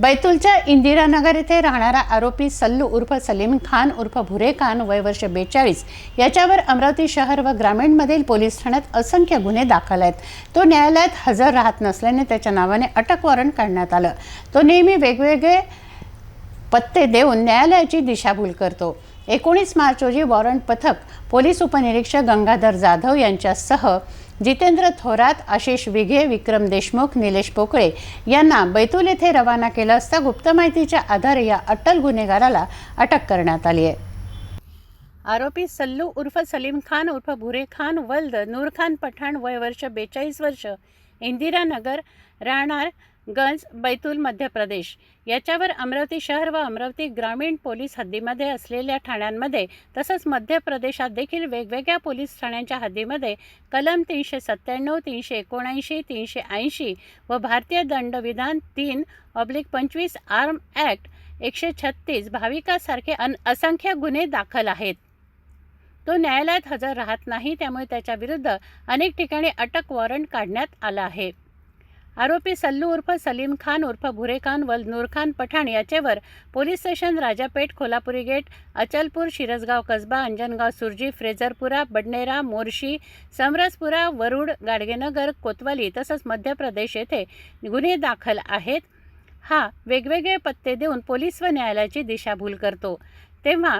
बैतूलच्या इंदिरानगर येथे राहणारा आरोपी सल्लू उर्फ सलीम खान उर्फ भुरे खान वय वर्ष बेचाळीस. याच्यावर अमरावती शहर व ग्रामीणमधील पोलीस ठाण्यात असंख्य गुन्हे दाखल आहेत. तो न्यायालयात हजर राहत नसल्याने त्याच्या नावाने अटक वॉरंट काढण्यात आलं. तो नेहमी वेगवेगळे पत्ते देऊन न्यायालयाची दिशाभूल करतो. एकोणीस मार्च रोजी वॉरंट पथक पोलीस उपनिरीक्षक गंगाधर जाधव यांच्यासह जितेंद्र थोरात आशिष विघे विक्रम देशमुख निलेश पोकळे यांना बैतूल येथे रवाना केलं असता गुप्त माहितीच्या आधारे या अटल गुन्हेगाराला अटक करण्यात आली आहे. आरोपी सल्लू उर्फ सलीम खान उर्फ भुरे खान वल्द नूर खान पठाण वय वर्ष बेचाळीस वर्ष इंदिरानगर राहणार गंज बैतूल मध्य प्रदेश. याच्यावर अमरावती शहर व अमरावती ग्रामीण पोलीस हद्दीमध्ये असलेल्या ठाण्यांमध्ये तसंच मध्य प्रदेशात देखील वेगवेगळ्या पोलीस ठाण्यांच्या हद्दीमध्ये कलम तीनशे सत्त्याण्णव तीनशे एकोणऐंशी तीनशे ऐंशी व भारतीय दंडविधान तीन ऑब्लिक पंचवीस आर्म ॲक्ट एकशे छत्तीस भाविकासारखे अन असंख्य गुन्हे दाखल आहेत. तो न्यायालयात हजर राहत नाही त्यामुळे त्याच्याविरुद्ध अनेक ठिकाणी अटक वॉरंट काढण्यात आलं आहे. आरोपी सल्लू उर्फ सलीम खान उर्फ भुरे खान व Noorkhan Pathan याचेवर police station Rajapeth Kolhapuri gate Achalpur Shirasgaon Kasba Anjangaon Surji Frazerpura Badnera Morshi Samaraspura Warud Gadgenagar Kotwali तसंच मध्य प्रदेश येथे गुन्हे दाखल आहेत. हा वेगवेगळे पत्ते देऊन पोलीस व न्यायालयाची दिशाभूल करतो. तेव्हा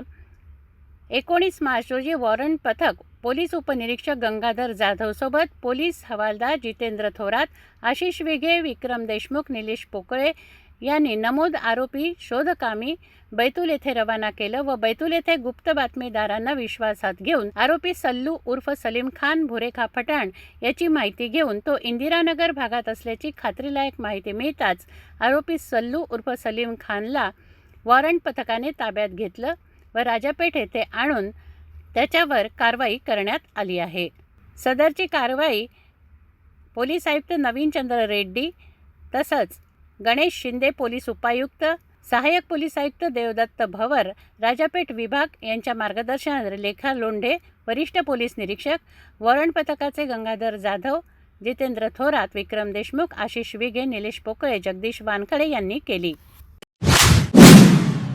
एकोणीस मार्च रोजी वॉरंट पथक पोलीस उपनिरीक्षक गंगाधर जाधवसोबत पोलीस हवालदार जितेंद्र थोरात आशिष विघे विक्रम देशमुख निलेश पोकळे यांनी नमूद आरोपी शोधकामी बैतूल येथे रवाना केलं व बैतूल येथे गुप्त बातमीदारांना विश्वासात घेऊन आरोपी सल्लू उर्फ सलीम खान भुरेखा पठाण याची माहिती घेऊन तो इंदिरानगर भागात असल्याची खात्रीलायक माहिती मिळताच आरोपी सल्लू उर्फ सलीम खानला वॉरंट पथकाने ताब्यात घेतलं व राजापेठ येथे आणून त्याच्यावर कारवाई करण्यात आली आहे. सदरची कारवाई पोलीस आयुक्त नवीनचंद्र रेड्डी तसंच गणेश शिंदे पोलीस उपायुक्त सहाय्यक पोलीस आयुक्त देवदत्त भवर राजापेठ विभाग यांच्या मार्गदर्शनात लेखा लोंढे वरिष्ठ पोलीस निरीक्षक वरण पथकाचे गंगाधर जाधव जितेंद्र थोरात विक्रम देशमुख आशिष विगे निलेश पोकळे जगदीश वानखडे यांनी केली.